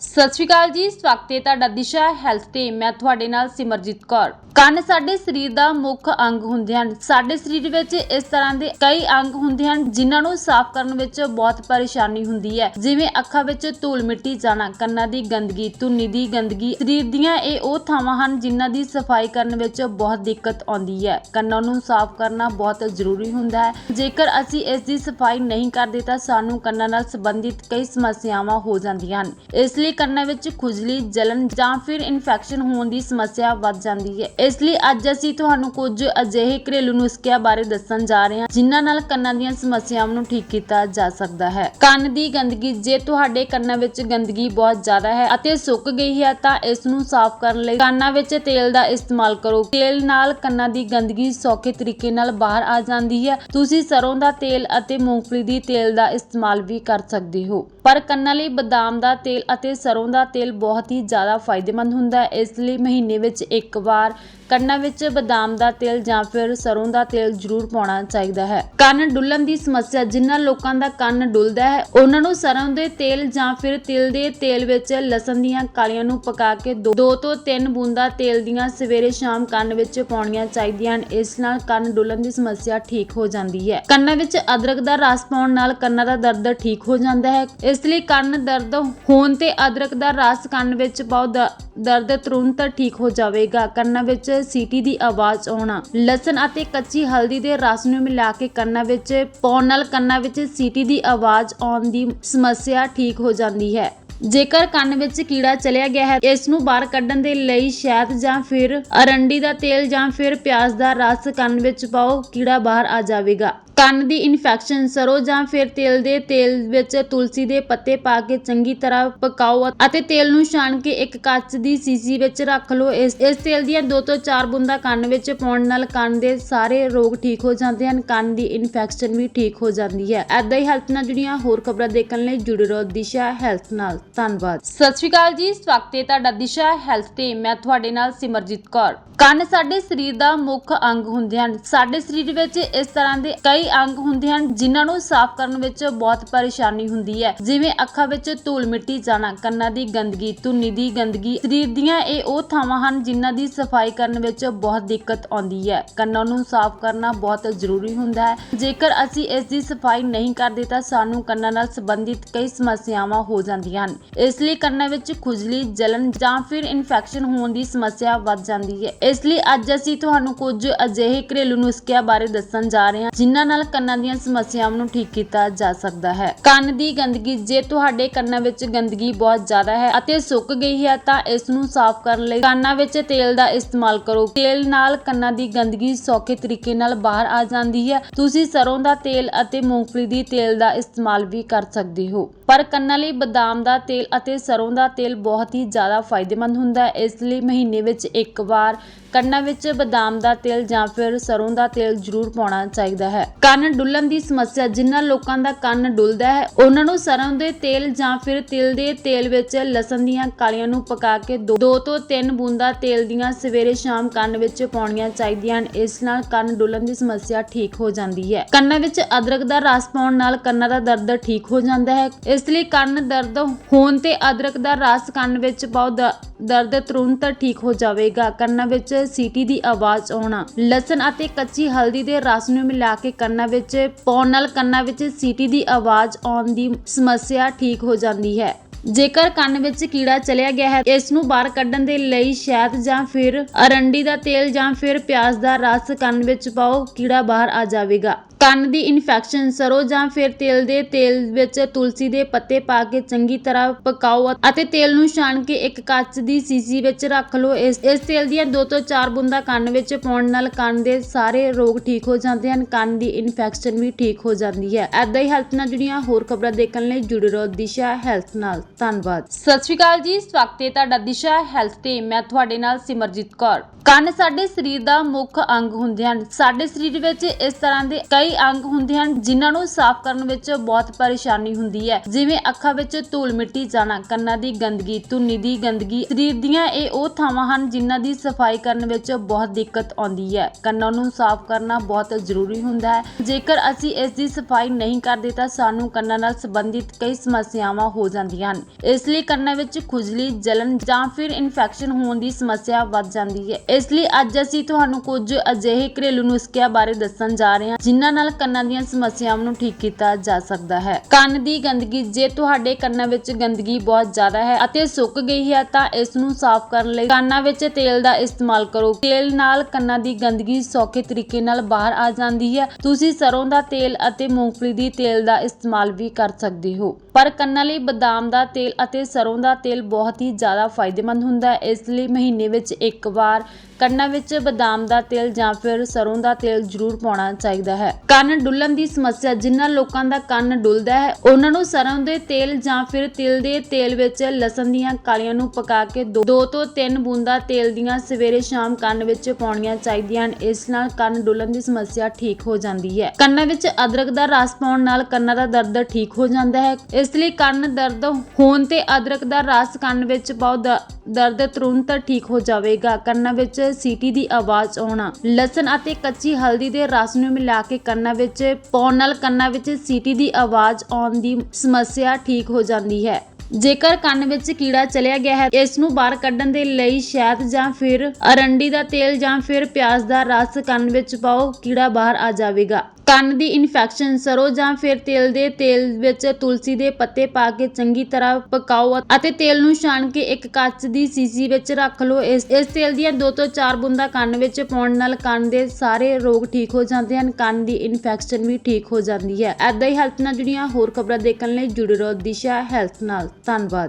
ਸਤਿ ਸ਼੍ਰੀ ਅਕਾਲ ਜੀ, ਸਵਾਗਤ ਹੈ ਤੁਹਾਡਾ ਦਿਸ਼ਾ ਹੈਲਥ ਤੇ। ਮੈਂ ਤੁਹਾਡੇ ਨਾਲ ਸਿਮਰਜੀਤ ਕੌਰ। ਕੰਨ ਸਾਡੇ ਸਰੀਰ ਦਾ ਮੁੱਖ ਅੰਗ ਹੁੰਦੇ ਹਨ। ਸਾਡੇ ਸਰੀਰ ਵਿੱਚ ਇਸ ਤਰ੍ਹਾਂ ਦੇ ਕਈ ਅੰਗ ਹੁੰਦੇ ਹਨ, ਜਿਨ੍ਹਾਂ ਨੂੰ ਸਾਫ਼ ਕਰਨ ਵਿੱਚ ਬਹੁਤ ਪਰੇਸ਼ਾਨੀ ਹੁੰਦੀ ਹੈ। ਜਿਵੇਂ ਅੱਖਾਂ ਵਿੱਚ ਧੂਲ ਮਿੱਟੀ ਜਾਣਾ, ਕੰਨਾਂ ਦੀ ਗੰਦਗੀ, ਧੁੰਨੀ ਦੀ ਗੰਦਗੀ। ਸਰੀਰ ਦੀਆਂ ਇਹ ਉਹ ਥਾਵਾਂ ਹਨ, ਜਿਨ੍ਹਾਂ ਦੀ ਸਫ਼ਾਈ ਕਰਨ ਵਿੱਚ ਬਹੁਤ ਦਿੱਕਤ ਆਉਂਦੀ ਹੈ। ਕੰਨਾਂ ਨੂੰ ਸਾਫ਼ ਕਰਨਾ ਬਹੁਤ ਜ਼ਰੂਰੀ ਹੁੰਦਾ ਹੈ। ਜੇਕਰ ਅਸੀਂ ਇਸ ਦੀ ਸਫ਼ਾਈ ਨਹੀਂ ਕਰਦੇ, ਤਾਂ ਸਾਨੂੰ ਕੰਨਾਂ ਨਾਲ ਸੰਬੰਧਿਤ ਕਈ ਸਮੱਸਿਆਵਾਂ ਹੋ ਜਾਂਦੀਆਂ ਹਨ। ਇਸ ਲਈ ਕੰਨਾਂ ਵਿੱਚ ਖੁਜਲੀ ਜਲਨ ਜਾਂ ਫਿਰ ਇਨਫੈਕਸ਼ਨ ਹੋਣ ਦੀ ਸਮੱਸਿਆ ਵੱਧ ਜਾਂਦੀ ਹੈ। ਇਸ ਲਈ ਅੱਜ ਅਸੀਂ ਤੁਹਾਨੂੰ ਕੁਝ ਅਜਿਹੇ ਘਰੇਲੂ ਨੁਸਖਿਆਂ ਬਾਰੇ ਦੱਸਣ ਜਾ ਰਹੇ ਹਾਂ, ਜਿਨ੍ਹਾਂ ਨਾਲ ਕੰਨਾਂ ਦੀਆਂ ਸਮੱਸਿਆਵਾਂ ਨੂੰ ਠੀਕ ਕੀਤਾ ਜਾ ਸਕਦਾ ਹੈ। ਕੰਨ ਦੀ ਗੰਦਗੀ, ਜੇ ਤੁਹਾਡੇ ਕੰਨਾਂ ਵਿੱਚ ਗੰਦਗੀ ਬਹੁਤ ਜ਼ਿਆਦਾ ਹੈ ਅਤੇ ਸੁੱਕ ਗਈ ਹੈ, ਤਾਂ ਇਸ ਨੂੰ ਸਾਫ਼ ਕਰਨ ਲਈ ਕੰਨਾਂ ਵਿੱਚ ਤੇਲ ਦਾ ਇਸਤੇਮਾਲ ਕਰੋ। ਤੇਲ ਨਾਲ ਕੰਨਾਂ ਦੀ ਗੰਦਗੀ ਸੌਖੇ ਤਰੀਕੇ ਨਾਲ ਬਾਹਰ ਆ ਜਾਂਦੀ ਹੈ। ਤੁਸੀਂ ਸਰੋਂ ਦਾ ਤੇਲ ਅਤੇ ਮੂੰਗਫਲੀ ਦੀ ਤੇਲ ਦਾ ਇਸਤੇਮਾਲ ਵੀ ਕਰ ਸਕਦੇ ਹੋ। ਪਰ ਕੰਨਾਂ ਲਈ ਬਦਾਮ ਦਾ ਤੇਲ ਅਤੇ ਸਰੋਂ ਦਾ ਤੇਲ ਬਹੁਤ ਹੀ ਜ਼ਿਆਦਾ ਫਾਇਦੇਮੰਦ ਹੁੰਦਾ ਹੈ। ਇਸ ਲਈ ਮਹੀਨੇ ਵਿੱਚ ਇੱਕ ਵਾਰ ਕੰਨਾਂ ਵਿੱਚ ਬਦਾਮ ਦਾ ਤੇਲ ਜਾਂ ਫਿਰ ਸਰੋਂ ਦਾ ਤੇਲ ਜ਼ਰੂਰ ਪਾਉਣਾ ਚਾਹੀਦਾ ਹੈ। ਕੰਨ ਡੁੱਲਣ ਦੀ ਸਮੱਸਿਆ ਜਿਨ੍ਹਾਂ ਲੋਕਾਂ ਦਾ ਕੰਨ ਡੁੱਲਦਾ ਹੈ, ਉਹਨਾਂ ਨੂੰ ਸਰੋਂ ਦੇ ਤੇਲ ਜਾਂ ਫਿਰ ਤਿਲ ਦੇ ਤੇਲ ਵਿੱਚ ਲਸਣ ਦੀਆਂ ਕਾਲੀਆਂ ਨੂੰ ਪਕਾ ਕੇ 2 ਤੋਂ 3 ਬੂੰਦਾਂ ਤੇਲ ਦੀਆਂ ਸਵੇਰੇ ਸ਼ਾਮ ਕੰਨ ਵਿੱਚ ਪਾਉਣੀਆਂ ਚਾਹੀਦੀਆਂ ਹਨ। ਇਸ ਨਾਲ ਕੰਨ ਡੁੱਲਣ ਦੀ ਸਮੱਸਿਆ ਠੀਕ ਹੋ ਜਾਂਦੀ ਹੈ। ਕੰਨਾਂ ਵਿੱਚ ਅਦਰਕ ਦਾ ਰਸ ਪਾਉਣ ਨਾਲ ਕੰਨਾਂ ਦਾ ਦਰਦ ਠੀਕ ਹੋ ਜਾਂਦਾ ਹੈ। ਇਸ ਲਈ ਕੰਨ ਦਰਦ ਹੋਣ ਤੇ ਅਦਰਕ ਦਾ ਰਸ ਕੰਨ ਵਿੱਚ ਪਾਓ ਦਰਦ ਤੁਰੰਤ ਠੀਕ ਹੋ ਜਾਵੇਗਾ। ਕੰਨਾਂ ਵਿੱਚ ਸੀਟੀ ਦੀ ਆਵਾਜ਼ ਆਉਣਾ। ਲਸਣ ਅਤੇ ਕੱਚੀ ਹਲਦੀ ਦੇ ਰਸ ਨੂੰ ਮਿਲਾ ਕੇ ਕੰਨਾਂ ਵਿੱਚ ਪਾਉਣ ਨਾਲ ਕੰਨਾਂ ਵਿੱਚ ਸੀਟੀ ਦੀ ਆਵਾਜ਼ ਆਉਣ ਦੀ ਸਮੱਸਿਆ ਠੀਕ ਹੋ ਜਾਂਦੀ ਹੈ। ਜੇਕਰ ਕੰਨ ਵਿੱਚ ਕੀੜਾ ਚਲਿਆ ਗਿਆ ਹੈ, ਇਸ ਨੂੰ ਬਾਹਰ ਕੱਢਣ ਦੇ ਲਈ ਸ਼ਹਿਦ ਜਾਂ ਫਿਰ ਅਰੰਡੀ ਦਾ ਤੇਲ ਜਾਂ ਫਿਰ ਪਿਆਜ਼ ਦਾ ਰਸ ਕੰਨ ਵਿੱਚ ਪਾਓ, ਕੀੜਾ ਬਾਹਰ ਆ ਜਾਵੇਗਾ। ਕੰਨ ਦੀ ਇਨਫੈਕਸ਼ਨ ਸਰੋਂ ਜਾਂ ਫਿਰ ਤਿਲ ਦੇ ਤੇਲ ਵਿੱਚ ਤੁਲਸੀ ਦੇ ਪੱਤੇ ਪਾ ਕੇ ਚੰਗੀ ਤਰ੍ਹਾਂ ਪਕਾਓ ਅਤੇ ਤੇਲ ਨੂੰ ਛਾਣ ਕੇ ਇੱਕ ਕੱਚ ਦੀ ਸੀਸੀ ਵਿੱਚ ਰੱਖ ਲਓ। ਇਸ ਇਸ ਤੇਲ ਦੀਆਂ ਦੋ ਤੋਂ ਚਾਰ ਬੂੰਦਾਂ ਕੰਨ ਵਿੱਚ ਪਾਉਣ ਨਾਲ ਕੰਨ ਦੇ ਸਾਰੇ ਰੋਗ ਠੀਕ ਹੋ ਜਾਂਦੇ ਹਨ, ਕੰਨ ਦੀ ਇਨਫੈਕਸ਼ਨ ਵੀ ਠੀਕ ਹੋ ਜਾਂਦੀ ਹੈ। ਐਦਾਂ ਹੀ ਹੈਲਥ ਨਾਲ ਜੁੜੀਆਂ ਹੋਰ ਖਬਰਾਂ ਦੇਖਣ ਲਈ ਜੁੜੇ ਰਹੋ ਦਿਸ਼ਾ ਹੈਲਥ ਨਾਲ। ਧੰਨਵਾਦ। ਸਤਿ ਸ਼੍ਰੀ ਅਕਾਲ ਜੀ, ਸਵਾਗਤ ਹੈ ਤੁਹਾਡਾ ਦਿਸ਼ਾ ਹੈਲਥ ਤੇ। ਮੈਂ ਤੁਹਾਡੇ ਨਾਲ ਸਿਮਰਜੀਤ ਕੌਰ। ਕੰਨ ਸਾਡੇ ਸਰੀਰ ਦਾ ਮੁੱਖ ਅੰਗ ਹੁੰਦੇ ਹਨ। ਸਾਡੇ ਸਰੀਰ ਵਿੱਚ ਇਸ ਤਰ੍ਹਾਂ ਦੇ ਕਈ ਅੰਗ ਹੁੰਦੇ ਹਨ ਜਿਨ੍ਹਾਂ ਨੂੰ ਸਾਫ਼ ਕਰਨ ਵਿੱਚ ਬਹੁਤ ਪਰੇਸ਼ਾਨੀ ਹੁੰਦੀ ਹੈ। ਜਿਵੇਂ ਅੱਖਾਂ ਵਿੱਚ ਧੂਲ ਮਿੱਟੀ ਜਾਣਾ, ਕੰਨਾਂ ਦੀ ਗੰਦਗੀ, ਧੁੰਨੀ ਦੀ ਗੰਦਗੀ, ਸਰੀਰ ਦੀਆਂ ਇਹ ਉਹ ਥਾਵਾਂ ਹਨ ਜਿਨ੍ਹਾਂ ਦੀ ਸਫ਼ਾਈ ਕਰਨ ਵਿੱਚ ਬਹੁਤ ਦਿੱਕਤ ਆਉਂਦੀ ਹੈ। ਕੰਨਾਂ ਨੂੰ ਸਾਫ਼ ਕਰਨਾ ਬਹੁਤ ਜ਼ਰੂਰੀ ਹੁੰਦਾ ਹੈ। ਜੇਕਰ ਅਸੀਂ ਇਸ ਦੀ ਸਫ਼ਾਈ ਨਹੀਂ ਕਰਦੇ ਤਾਂ ਸਾਨੂੰ ਕੰਨਾਂ ਨਾਲ ਸੰਬੰਧਿਤ ਕਈ ਸਮੱਸਿਆਵਾਂ ਹੋ ਜਾਂਦੀਆਂ ਹਨ। ਇਸ ਲਈ ਕੰਨਾਂ ਵਿੱਚ ਖੁਜਲੀ ਜਲਨ ਜਾਂ ਫਿਰ ਇਨਫੈਕਸ਼ਨ ਹੋਣ ਦੀ ਸਮੱਸਿਆ ਵੱਧ ਜਾਂਦੀ ਹੈ। ਇਸ ਲਈ ਅੱਜ ਅਸੀਂ ਤੁਹਾਨੂੰ ਕੁਝ ਅਜਿਹੇ ਘਰੇਲੂ ਨੁਸਖਿਆਂ ਬਾਰੇ ਦੱਸਣ ਜਾ ਰਹੇ ਹਾਂ ਜਿਨ੍ਹਾਂ ਨਾਲ ਕੰਨਾਂ ਦੀਆਂ ਸਮੱਸਿਆਵਾਂ ਨੂੰ ਠੀਕ ਕੀਤਾ ਜਾ ਸਕਦਾ ਹੈ। ਕੰਨ ਦੀ ਗੰਦਗੀ, ਜੇ ਤੁਹਾਡੇ ਕੰਨਾਂ ਵਿੱਚ ਗੰਦਗੀ ਬਹੁਤ ਜ਼ਿਆਦਾ ਹੈ ਅਤੇ ਸੁੱਕ ਗਈ ਹੈ, ਤਾਂ ਇਸ ਨੂੰ ਸਾਫ਼ ਕਰਨ ਲਈ ਕੰਨਾਂ ਵਿੱਚ ਤੇਲ ਦਾ ਇਸਤੇਮਾਲ ਕਰੋ। ਤੇਲ ਨਾਲ ਕੰਨਾਂ ਦੀ ਗੰਦਗੀ ਸੌਖੇ ਤਰੀਕੇ ਨਾਲ ਬਾਹਰ ਆ ਜਾਂਦੀ ਹੈ। ਤੁਸੀਂ ਸਰੋਂ ਦਾ ਤੇਲ ਅਤੇ ਮੂੰਗਫਲੀ ਦੀ ਤੇਲ ਦਾ ਇਸਤੇਮਾਲ ਵੀ ਕਰ ਸਕਦੇ ਹੋ। ਪਰ ਕੰਨਾਂ ਲਈ ਬਦਾਮ ਦਾ ਤੇਲ ਅਤੇ ਸਰੋਂ ਦਾ ਤੇਲ ਬਹੁਤ ਹੀ ਜ਼ਿਆਦਾ ਫਾਇਦੇਮੰਦ ਹੁੰਦਾ ਹੈ। ਇਸ ਲਈ ਮਹੀਨੇ ਵਿੱਚ ਇੱਕ ਵਾਰ ਕੰਨਾਂ ਵਿੱਚ ਬਦਾਮ ਦਾ ਤੇਲ ਜਾਂ ਫਿਰ ਸਰੋਂ ਦਾ ਤੇਲ ਜ਼ਰੂਰ ਪਾਉਣਾ ਚਾਹੀਦਾ ਹੈ। ਕੰਨ ਡੁੱਲਣ ਦੀ ਸਮੱਸਿਆ ਜਿਨ੍ਹਾਂ ਲੋਕਾਂ ਦਾ ਕੰਨ ਡੁੱਲਦਾ ਹੈ, ਉਹਨਾਂ ਨੂੰ ਸਰੋਂ ਦੇ ਤੇਲ ਜਾਂ ਫਿਰ ਤਿਲ ਦੇ ਤੇਲ ਵਿੱਚ ਲਸਣ ਦੀਆਂ ਕਾਲੀਆਂ ਨੂੰ ਪਕਾ ਕੇ 2 ਤੋਂ 3 ਬੂੰਦਾਂ ਤੇਲ ਦੀਆਂ ਸਵੇਰੇ ਸ਼ਾਮ ਕੰਨ ਵਿੱਚ ਪਾਉਣੀਆਂ ਚਾਹੀਦੀਆਂ ਹਨ। ਇਸ ਨਾਲ ਕੰਨ ਡੁੱਲਣ ਦੀ ਸਮੱਸਿਆ ਠੀਕ ਹੋ ਜਾਂਦੀ ਹੈ। ਕੰਨਾਂ ਵਿੱਚ ਅਦਰਕ ਦਾ ਰਸ ਪਾਉਣ ਨਾਲ ਕੰਨਾਂ ਦਾ ਦਰਦ ਠੀਕ ਹੋ ਜਾਂਦਾ ਹੈ। ਇਸ ਲਈ ਕੰਨ ਦਰਦ ਹੋਣ ਤੇ ਅਦਰਕ ਦਾ ਰਸ ਕੰਨ ਵਿੱਚ ਪਾਓ ਦਰਦ ਤੁਰੰਤ ਠੀਕ ਹੋ ਜਾਵੇਗਾ। ਕੰਨਾਂ ਵਿੱਚ ਸੀਟੀ ਦੀ ਆਵਾਜ਼ ਆਉਣਾ। ਲਸਣ ਅਤੇ ਕੱਚੀ ਹਲਦੀ ਦੇ ਰਸ ਨੂੰ ਮਿਲਾ ਕੇ ਕੰਨਾਂ ਵਿੱਚ, ਪਾਉਣ ਨਾਲ ਕੰਨਾਂ ਵਿੱਚ ਸੀਟੀ ਦੀ ਆਵਾਜ਼ ਆਉਣ ਦੀ ਸਮੱਸਿਆ ਠੀਕ ਹੋ ਜਾਂਦੀ ਹੈ। ਜੇਕਰ ਕੰਨ ਵਿੱਚ ਕੀੜਾ ਚਲਿਆ ਗਿਆ ਹੈ, ਇਸ ਨੂੰ ਬਾਹਰ ਕੱਢਣ ਦੇ ਲਈ ਸ਼ਹਿਦ ਜਾਂ ਫਿਰ ਅਰੰਡੀ ਦਾ ਤੇਲ ਜਾਂ ਫਿਰ ਪਿਆਜ਼ ਦਾ ਰਸ ਕੰਨ ਵਿੱਚ ਪਾਓ, ਕੀੜਾ ਬਾਹਰ ਆ ਜਾਵੇਗਾ। ਕੰਨ ਦੀ ਇਨਫੈਕਸ਼ਨ ਸਰੋਂ ਜਾਂ ਫਿਰ ਤਿਲ ਦੇ ਤੇਲ ਵਿੱਚ ਤੁਲਸੀ ਦੇ ਪੱਤੇ ਪਾ ਕੇ ਚੰਗੀ ਤਰ੍ਹਾਂ ਪਕਾਓ ਅਤੇ ਤੇਲ ਨੂੰ ਛਾਣ ਕੇ ਇੱਕ ਕੱਚ ਦੀ ਸੀਸੀ ਵਿੱਚ ਰੱਖ ਲਓ। ਇਸ ਇਸ ਤੇਲ ਦੀਆਂ 2 ਤੋਂ 4 ਬੂੰਦਾਂ ਕੰਨ ਵਿੱਚ ਪਾਉਣ ਨਾਲ ਕੰਨ ਦੇ ਸਾਰੇ ਰੋਗ ਠੀਕ ਹੋ ਜਾਂਦੇ ਹਨ, ਕੰਨ ਦੀ ਇਨਫੈਕਸ਼ਨ ਵੀ ਠੀਕ ਹੋ ਜਾਂਦੀ ਹੈ। ਐਦਾਂ ਹੀ ਹੈਲਥ ਨਾਲ ਜੁੜੀਆਂ ਹੋਰ ਖਬਰਾਂ ਦੇਖਣ ਲਈ ਜੁੜੇ ਰਹੋ ਦਿਸ਼ਾ ਹੈਲਥ ਨਾਲ। ਧੰਨਵਾਦ। ਸਤਿ ਸ਼੍ਰੀ ਅਕਾਲ ਜੀ, ਸਵਾਗਤ ਹੈ ਤੁਹਾਡਾ ਦਿਸ਼ਾ ਹੈਲਥ ਤੇ। ਮੈਂ ਤੁਹਾਡੇ ਨਾਲ ਸਿਮਰਜੀਤ ਕੌਰ। ਕੰਨ ਸਾਡੇ ਸਰੀਰ ਦਾ ਮੁੱਖ ਅੰਗ ਹੁੰਦੇ ਹਨ। ਸਾਡੇ ਸਰੀਰ ਵਿੱਚ ਇਸ ਤਰ੍ਹਾਂ ਦੇ ਕਈ ਕਈ ਅੰਗ ਹੁੰਦੇ ਹਨ, ਜਿਨ੍ਹਾਂ ਨੂੰ ਸਾਫ਼ ਕਰਨ ਵਿੱਚ ਬਹੁਤ ਪਰੇਸ਼ਾਨੀ ਹੁੰਦੀ ਹੈ। ਜਿਵੇਂ ਅੱਖਾਂ ਵਿੱਚ ਧੂਲ ਮਿੱਟੀ ਜਾਣਾ, ਕੰਨਾਂ ਦੀ ਗੰਦਗੀ, ਧੁੰਨੀ ਦੀ ਗੰਦਗੀ, ਸਰੀਰ ਦੀਆਂ ਇਹ ਉਹ ਥਾਵਾਂ ਹਨ ਜਿਨ੍ਹਾਂ ਦੀ ਸਫ਼ਾਈ ਕਰਨ ਵਿੱਚ ਬਹੁਤ ਦਿੱਕਤ ਆਉਂਦੀ ਹੈ। ਕੰਨਾਂ ਨੂੰ ਸਾਫ਼ ਕਰਨਾ ਬਹੁਤ ਜ਼ਰੂਰੀ ਹੁੰਦਾ ਹੈ। ਜੇਕਰ ਅਸੀਂ ਇਸ ਦੀ ਸਫ਼ਾਈ ਨਹੀਂ ਕਰਦੇ ਤਾਂ ਸਾਨੂੰ ਕੰਨਾਂ ਨਾਲ ਸੰਬੰਧਿਤ ਕਈ ਸਮੱਸਿਆਵਾਂ ਹੋ ਜਾਂਦੀਆਂ ਹਨ। ਇਸ ਲਈ ਕੰਨਾਂ ਵਿੱਚ ਖੁਜਲੀ ਜਲਨ ਜਾਂ ਫਿਰ ਇਨਫੈਕਸ਼ਨ ਹੋਣ ਦੀ ਸਮੱਸਿਆ ਵੱਧ ਜਾਂਦੀ ਹੈ। ਇਸ ਲਈ ਅੱਜ ਅਸੀਂ ਤੁਹਾਨੂੰ ਕੁਝ ਅਜਿਹੇ ਘਰੇਲੂ ਨੁਸਖਿਆਂ ਬਾਰੇ ਦੱਸਣ ਜਾ ਰਹੇ ਹਾਂ, ਜਿਨ੍ਹਾਂ ਨਾਲ ਕੰਨਾਂ ਦੀਆਂ ਸਮੱਸਿਆਵਾਂ ਨੂੰ ਠੀਕ ਕੀਤਾ ਜਾ ਸਕਦਾ ਹੈ। ਕੰਨ ਦੀ ਗੰਦਗੀ, ਜੇ ਤੁਹਾਡੇ ਕੰਨਾਂ ਵਿੱਚ ਗੰਦਗੀ ਬਹੁਤ ਜ਼ਿਆਦਾ ਹੈ ਅਤੇ ਸੁੱਕ ਗਈ ਹੈ, ਤਾਂ ਇਸ ਨੂੰ ਸਾਫ਼ ਕਰਨ ਲਈ ਕੰਨਾਂ ਵਿੱਚ ਤੇਲ ਦਾ ਇਸਤੇਮਾਲ ਕਰੋ। ਤੇਲ ਨਾਲ ਕੰਨਾਂ ਦੀ ਗੰਦਗੀ ਸੌਖੇ ਤਰੀਕੇ ਨਾਲ ਬਾਹਰ ਆ ਜਾਂਦੀ ਹੈ। ਤੁਸੀਂ ਸਰੋਂ ਦਾ ਤੇਲ ਅਤੇ ਮੂੰਗਫਲੀ ਦੀ ਤੇਲ ਦਾ ਇਸਤੇਮਾਲ ਵੀ ਕਰ ਸਕਦੇ ਹੋ। ਪਰ ਕੰਨਾਂ ਲਈ ਬਦਾਮ ਦਾ ਤੇਲ ਅਤੇ ਸਰੋਂ ਦਾ ਤੇਲ ਬਹੁਤ ਹੀ ਜ਼ਿਆਦਾ ਫਾਇਦੇਮੰਦ ਹੁੰਦਾ ਹੈ। ਇਸ ਲਈ ਮਹੀਨੇ ਵਿੱਚ ਇੱਕ ਵਾਰ ਕੰਨਾਂ ਵਿੱਚ ਬਦਾਮ ਦਾ ਤੇਲ ਜਾਂ ਫਿਰ ਸਰੋਂ ਦਾ ਤੇਲ ਜ਼ਰੂਰ ਪਾਉਣਾ ਚਾਹੀਦਾ ਹੈ। ਕੰਨ ਡੁੱਲਣ ਦੀ ਸਮੱਸਿਆ ਜਿਨ੍ਹਾਂ ਲੋਕਾਂ ਦਾ ਕੰਨ ਡੁੱਲਦਾ ਹੈ, ਉਹਨਾਂ ਨੂੰ ਸਰੋਂ ਦੇ ਤੇਲ ਜਾਂ ਫਿਰ ਤਿਲ ਦੇ ਤੇਲ ਵਿੱਚ ਲਸਣ ਦੀਆਂ ਕਾਲੀਆਂ ਨੂੰ ਪਕਾ ਕੇ 2 ਤੋਂ 3 ਬੂੰਦਾਂ ਤੇਲ ਦੀਆਂ ਸਵੇਰੇ ਸ਼ਾਮ ਕੰਨ ਵਿੱਚ ਪਾਉਣੀਆਂ ਚਾਹੀਦੀਆਂ ਹਨ। ਇਸ ਨਾਲ ਕੰਨ ਡੁੱਲਣ ਦੀ ਸਮੱਸਿਆ ਠੀਕ ਹੋ ਜਾਂਦੀ ਹੈ। ਕੰਨਾਂ ਵਿੱਚ ਅਦਰਕ ਦਾ ਰਸ ਪਾਉਣ ਨਾਲ ਕੰਨਾਂ ਦਾ ਦਰਦ ਠੀਕ ਹੋ ਜਾਂਦਾ ਹੈ। ਇਸ ਲਈ ਕੰਨ ਦਰਦ ਹੋਣ ਤੇ ਅਦਰਕ ਦਾ ਰਸ ਕੰਨ ਵਿੱਚ ਪਾਓ ਦਰਦ ਤੁਰੰਤ ਠੀਕ ਹੋ ਜਾਵੇਗਾ। ਕੰਨਾਂ ਵਿੱਚ ਸੀਟੀ ਦੀ ਆਵਾਜ਼ ਆਉਣਾ ਲਸਣ ਅਤੇ ਕੱਚੀ ਹਲਦੀ ਦੇ ਰਸ ਨੂੰ ਮਿਲਾ ਕੇ ਕੰਨਾਂ ਵਿੱਚ, ਪਾਉਣ ਨਾਲ ਕੰਨਾਂ ਵਿੱਚ ਸੀਟੀ ਦੀ ਆਵਾਜ਼ ਆਉਣ ਦੀ ਸਮੱਸਿਆ ਠੀਕ ਹੋ ਜਾਂਦੀ ਹੈ। ਜੇਕਰ ਕੰਨ ਵਿੱਚ ਕੀੜਾ ਚਲਿਆ ਗਿਆ ਹੈ, ਇਸ ਨੂੰ ਬਾਹਰ ਕੱਢਣ ਦੇ ਲਈ ਸ਼ਹਿਦ ਜਾਂ ਫਿਰ ਅਰੰਡੀ ਦਾ ਤੇਲ ਜਾਂ ਫਿਰ ਪਿਆਜ਼ ਦਾ ਰਸ ਕੰਨ ਵਿੱਚ ਪਾਓ, ਕੀੜਾ ਬਾਹਰ ਆ ਜਾਵੇਗਾ। ਕੰਨ ਦੀ ਇਨਫੈਕਸ਼ਨ ਸਰੋ ਜਾਂ ਫਿਰ ਤੇਲ ਦੇ ਤੇਲ ਵਿੱਚ ਤੁਲਸੀ ਦੇ ਪੱਤੇ ਪਾ ਕੇ ਚੰਗੀ ਤਰ੍ਹਾਂ ਪਕਾਓ ਅਤੇ ਤੇਲ ਨੂੰ ਛਾਣ ਕੇ ਇੱਕ ਕੱਚ ਦੀ ਸੀਸੀ ਵਿੱਚ ਰੱਖ ਲਓ। ਇਸ ਇਸ ਤੇਲ ਦੀਆਂ 2 ਤੋਂ 4 ਬੂੰਦਾਂ ਕੰਨ ਵਿੱਚ ਪਾਉਣ ਨਾਲ ਕੰਨ ਦੇ ਸਾਰੇ ਰੋਗ ਠੀਕ ਹੋ ਜਾਂਦੇ ਹਨ, ਕੰਨ ਦੀ ਇਨਫੈਕਸ਼ਨ ਵੀ ਠੀਕ ਹੋ ਜਾਂਦੀ ਹੈ। ਐਦਾਂ ਹੀ ਹੈਲਥ ਨਾਲ ਜੁੜੀਆਂ ਹੋਰ ਖਬਰਾਂ ਦੇਖਣ ਲਈ ਜੁੜੇ ਰਹੋ ਦਿਸ਼ਾ ਹੈਲਥ ਨਾਲ। ਧੰਨਵਾਦ।